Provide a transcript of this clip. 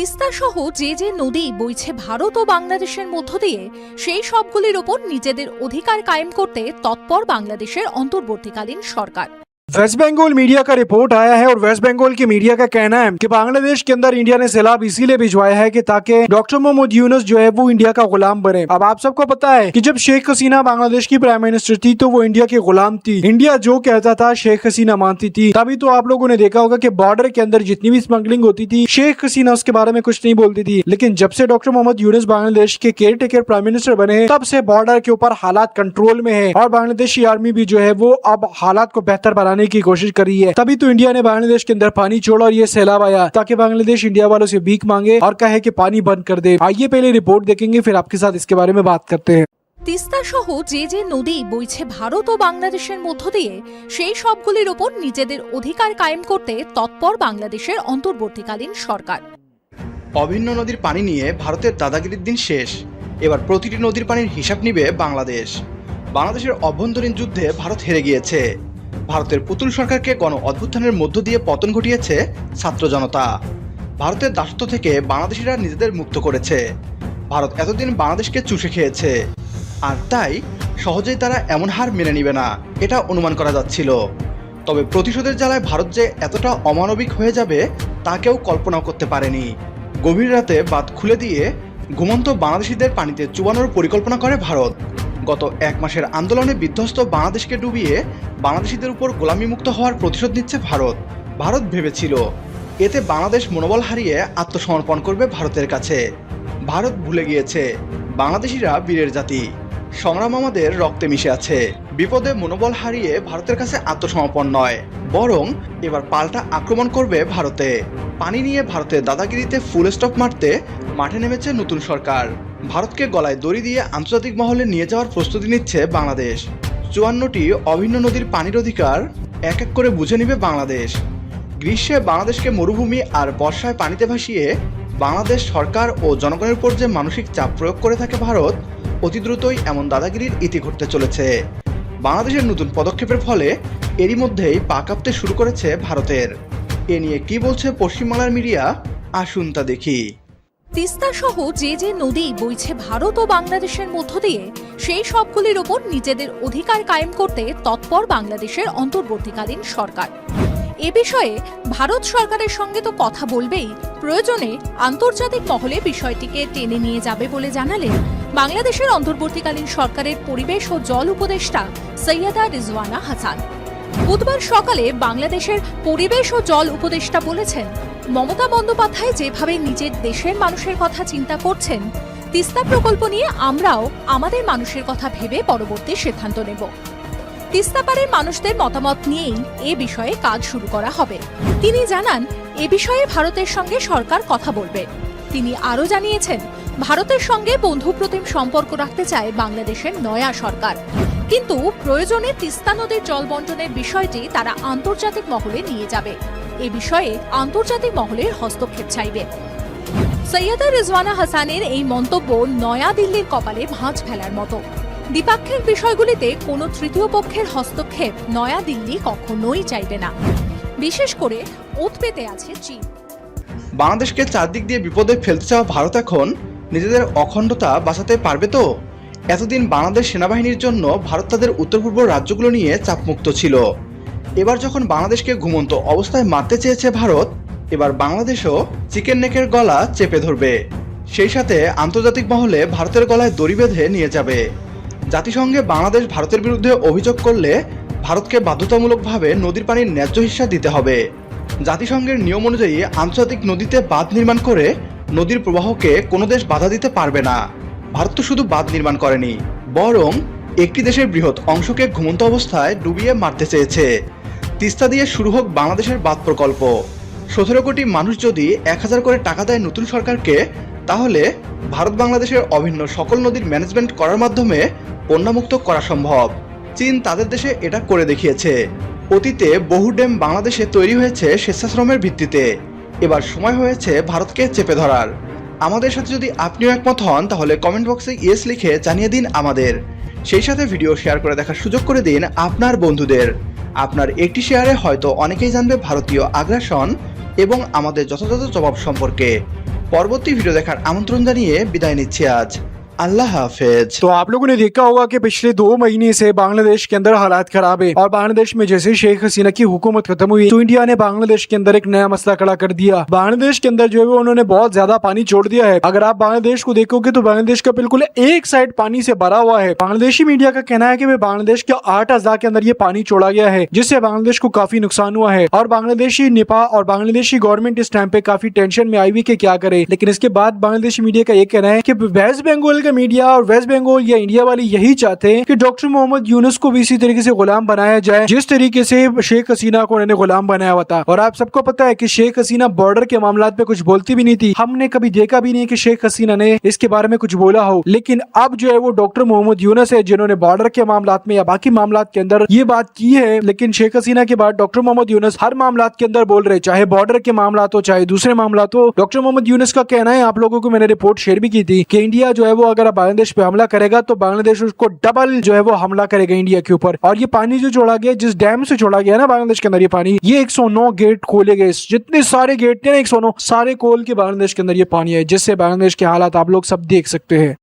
তিস্তা সহ যে যে নদী বইছে ভারত ও বাংলাদেশের মধ্য দিয়ে, সেই সবগুলির ওপর নিজেদের অধিকার কায়েম করতে তৎপর বাংলাদেশের অন্তর্বর্তীকালীন সরকার। वेस्ट बंगाल मीडिया का रिपोर्ट आया है और वेस्ट बंगाल की मीडिया का कहना है कि बांग्लादेश के अंदर इंडिया ने सैलाब इसीलिए भिजवाया है कि ताकि डॉक्टर मोहम्मद यूनुस जो है वो इंडिया का गुलाम बने। अब आप सबको पता है कि जब शेख हसीना बांग्लादेश की प्राइम मिनिस्टर थी तो वो इंडिया की गुलाम थी। इंडिया जो कहता था शेख हसीना मानती थी। तभी तो आप लोगों ने देखा होगा की बॉर्डर के अंदर जितनी भी स्मगलिंग होती थी, शेख हसीना उसके बारे में कुछ नहीं बोलती थी। लेकिन जब से डॉक्टर मोहम्मद यूनुस बांग्लादेश के केयर टेकर प्राइम मिनिस्टर बने तब से बॉर्डर के ऊपर हालात कंट्रोल में है। और बांग्लादेशी आर्मी भी जो है वो अब हालात को बेहतर बनाने की कोशिश कर रही है तभी तो इंडिया ने बांग्लादेश के अंदर पानी छोड़ा और ये सैलाब आया ताकि बांग्लादेश इंडिया वालों से भीख मांगे और कहे कि पानी बंद कर दे आइए पहले रिपोर्ट देखेंगे फिर आपके साथ इसके बारे में बात करते हैं তিস্তা সহ যে যে নদী বইছে ভারত ও বাংলাদেশের মধ্য দিয়ে সেই সবগুলির ওপর নিজেদের অধিকার কায়েম করতে তৎপর বাংলাদেশের অন্তর্বর্তীকালীন সরকার অভিন্ন নদীর পানি নিয়ে ভারতের দাদাগিরির দিন শেষ এবার প্রতিটি নদীর পানির হিসাব নিবে বাংলাদেশ বাংলাদেশের অভ্যন্তরীণ যুদ্ধে ভারত হেরে গিয়েছে ভারতের পুতুল সরকারকে গণ অভ্যুত্থানের মধ্য দিয়ে পতন ঘটিয়েছে ছাত্র জনতা। ভারতের দাসত্ব থেকে বাংলাদেশিরা নিজেদের মুক্ত করেছে। ভারত এতদিন বাংলাদেশকে চুষে খেয়েছে। আর তাই সহজেই তারা এমন হার মেনে নিবে না, এটা অনুমান করা যাচ্ছিল। তবে প্রতিশোধের জ্বালায় ভারত যে এতটা অমানবিক হয়ে যাবে, তা কেউ কল্পনাও করতে পারেনি। গভীর রাতে বাঁধ খুলে দিয়ে ঘুমন্ত বাংলাদেশিদের পানিতে চুবানোর পরিকল্পনা করে ভারত। গত এক মাসের আন্দোলনে বিধ্বস্ত বাংলাদেশকে ডুবিয়ে বাংলাদেশিদের উপর গোলামিমুক্ত হওয়ার প্রতিশোধ নিচ্ছে ভারত। ভারত ভেবেছিল, এতে বাংলাদেশ মনোবল হারিয়ে আত্মসমর্পণ করবে ভারতের কাছে। ভারত ভুলে গিয়েছে, বাংলাদেশিরা বীরের জাতি। সংগ্রাম আমাদের রক্তে মিশে আছে। বিপদে মনোবল হারিয়ে ভারতের কাছে আত্মসমর্পণ নয়, বরং এবার পাল্টা আক্রমণ করবে ভারতে। পানি নিয়ে ভারতের দাদাগিরিতে ফুল স্টপ মারতে মাঠে নেমেছে নতুন সরকার। ভারতকে গলায় দড়ি দিয়ে আন্তর্জাতিক মহলে নিয়ে যাওয়ার প্রস্তুতি নিচ্ছে বাংলাদেশ। চুয়ান্নটি অভিন্ন নদীর পানির অধিকার এক এক করে বুঝে নিবে বাংলাদেশ। গ্রীষ্মে বাংলাদেশকে মরুভূমি আর বর্ষায় পানিতে ভাসিয়ে বাংলাদেশ সরকার ও জনগণের উপর যে মানসিক চাপ প্রয়োগ করে থাকে ভারত, অতি দ্রুতই এমন দাদাগিরির ইতি ঘটতে চলেছে। বাংলাদেশের নতুন পদক্ষেপের ফলে এরই মধ্যেই পা কাঁপতে শুরু করেছে ভারতের। এ নিয়ে কি বলছে পশ্চিমবাংলার মিডিয়া? আসুন তা দেখি। তিস্তা সহ যে যে নদী বইছে ভারত ও বাংলাদেশের মধ্য দিয়ে, সেই সবগুলির ওপর নিজেদের অধিকার কায়েম করতে তৎপর বাংলাদেশের অন্তর্বর্তীকালীন সরকার। এ বিষয়ে ভারত সরকারের সঙ্গে তো কথা বলবেই, প্রয়োজনে আন্তর্জাতিক মহলে বিষয়টিকে টেনে নিয়ে যাবে বলে জানালেন বাংলাদেশের অন্তর্বর্তীকালীন সরকারের পরিবেশ ও জল উপদেষ্টা সৈয়দা রিজওয়ানা হাসান। বুধবার সকালে বাংলাদেশের পরিবেশ ও জল উপদেষ্টা বলেছেন, মমতা বন্দ্যোপাধ্যায় যেভাবে নিজের দেশের মানুষের কথা চিন্তা করছেন, তিস্তা প্রকল্প নিয়ে আমরাও আমাদের মানুষের কথা ভেবে পরবর্তী সিদ্ধান্ত নেব। তিস্তাপাড়ের মানুষদের মতামত নিয়েই এ বিষয়ে কাজ শুরু করা হবে। তিনি জানান, এ বিষয়ে ভারতের সঙ্গে সরকার কথা বলবে। তিনি আরও জানিয়েছেন ভারতের সঙ্গে বন্ধুপ্রতিম সম্পর্ক রাখতে চায় বাংলাদেশের নয়া সরকার। কিন্তু প্রয়োজনে তিস্তা নদীর জল বন্টনের বিষয়টি তারা আন্তর্জাতিক মহলে নিয়ে যাবে। এ বিষয়ে আন্তর্জাতিক মহলের হস্তক্ষেপ চাইবে। সৈয়দা রিজওয়ানা হাসানের এই মন্তব্য নয়াদিল্লির কপালে ভাঁজ ফেলার মতো। দ্বিপাক্ষিক বিষয়গুলিতে কোনো তৃতীয় পক্ষের হস্তক্ষেপ নয়াদিল্লি কখনোই চাইবে না। বিশেষ করে ওত পেতে আছে চীন। বাংলাদেশকে চারদিক দিয়ে বিপদে ফেলতে চাওয়া ভারত এখন নিজেদের অখণ্ডতা বাঁচাতে পারবে তো? এতদিন বাংলাদেশ সেনাবাহিনীর জন্য ভারত তাদের উত্তর পূর্ব রাজ্যগুলো নিয়ে চাপমুক্ত ছিল। এবার যখন বাংলাদেশকে ঘুমন্ত অবস্থায় মারতে চেয়েছে ভারত, এবার বাংলাদেশও চিকেন নেকের গলা চেপে ধরবে। সেই সাথে আন্তর্জাতিক মহলে ভারতের গলায় দড়ি বেঁধে নিয়ে যাবে। জাতিসংঘে বাংলাদেশ ভারতের বিরুদ্ধে অভিযোগ করলে ভারতকে বাধ্যতামূলকভাবে নদীর পানির ন্যায্য হিস্সা দিতে হবে। জাতিসংঘের নিয়ম অনুযায়ী আন্তর্জাতিক নদীতে বাঁধ নির্মাণ করে নদীর প্রবাহকে কোনো দেশ বাধা দিতে পারবে না। ভারত তো শুধু বাঁধ নির্মাণ করেনি, বরং একটি দেশের বৃহৎ অংশকে ঘুমন্ত অবস্থায় ডুবিয়ে মারতে চেয়েছে। তিস্তা দিয়ে শুরু হোক বাংলাদেশের বাঁধ প্রকল্প। সতেরো কোটি মানুষ যদি এক হাজার করে টাকা দেয় নতুন সরকারকে, তাহলে ভারত বাংলাদেশের অভিন্ন সকল নদীর ম্যানেজমেন্ট করার মাধ্যমে বন্যামুক্ত করা সম্ভব। চীন তাদের দেশে এটা করে দেখিয়েছে। অতীতে বহু ড্যাম বাংলাদেশে তৈরি হয়েছে স্বেচ্ছাশ্রমের ভিত্তিতে। এবার সময় হয়েছে ভারতকে চেপে ধরার। আমাদের সাথে যদি আপনিও একমত হন, তাহলে কমেন্ট বক্সে ইয়েস লিখে জানিয়ে দিন আমাদের। সেই সাথে ভিডিও শেয়ার করে দেখার সুযোগ করে দিন আপনার বন্ধুদের। আপনার একটি শেয়ারে হয়তো অনেকেই জানবে ভারতীয় আগ্রাসন এবং আমাদের যথাযথ জবাব সম্পর্কে। পরবর্তী ভিডিও দেখার আমন্ত্রণ জানিয়ে বিদায় নিচ্ছি আজ। अल्लाह हाफिज। तो आप लोगों ने देखा होगा कि पिछले दो महीने से बांग्लादेश के अंदर हालात खराब है और बांग्लादेश में जैसे शेख हसीना की हुकूमत खत्म हुई तो इंडिया ने बांग्लादेश के अंदर एक नया मसला खड़ा कर दिया। बांग्लादेश के अंदर जो है वो उन्होंने बहुत ज़्यादा पानी छोड़ दिया है। अगर आप बांग्लादेश को देखोगे तो बांग्लादेश का बिल्कुल एक साइड पानी से भरा हुआ है। बांग्लादेशी मीडिया का कहना है की बांग्लादेश के आठ अजला के अंदर ये पानी छोड़ा गया है, जिससे बांग्लादेश को काफ़ी नुकसान हुआ है। और बांग्लादेशी निपा और बांग्लादेशी गवर्नमेंट इस टाइम पे काफ़ी टेंशन में आई हुई की क्या करे। लेकिन इसके बाद बांग्लादेशी मीडिया का ये कहना है की वेस्ट बंगाल का मीडिया और वेस्ट बंगाल या इंडिया वाले यही चाहते हैं कि डॉक्टर मोहम्मद यूनुस को भी इसी तरीके से गुलाम बनाया जाए, जिस तरीके से शेख हसीना को उन्होंने गुलाम बनाया हुआ था। और आप सबको पता है कि शेख हसीना बॉर्डर के मामला पे कुछ बोलती भी नहीं थी। हमने कभी देखा भी नहीं कि शेख हसीना ने इसके बारे में कुछ बोला हो। लेकिन अब जो है वो डॉक्टर मोहम्मद यूनुस है, जिन्होंने बॉर्डर के मामला में या बाकी मामला के अंदर ये बात की है, लेकिन शेख हसीना के बाद डॉक्टर मोहम्मद यूनुस हर मामला के अंदर बोल रहे, चाहे बॉर्डर के मामला हो, चाहे दूसरे मामला हो। डॉक्टर मोहम्मद यूनुस का कहना है, आप लोगों को मैंने रिपोर्ट शेयर भी की थी कि इंडिया जो है वो अगर बांग्लादेश पे हमला करेगा तो बांग्लादेश उसको डबल जो है वो हमला करेगा इंडिया के ऊपर। और ये पानी जो जोड़ा गया, जिस डैम से जोड़ा गया ना बांग्लादेश के अंदर ये पानी, ये 109 गेट खोले गए। जितने सारे गेट थे ना 109 सारे खोल के बांग्लादेश के अंदर ये पानी है जिससे बांग्लादेश के हालात आप लोग सब देख सकते हैं।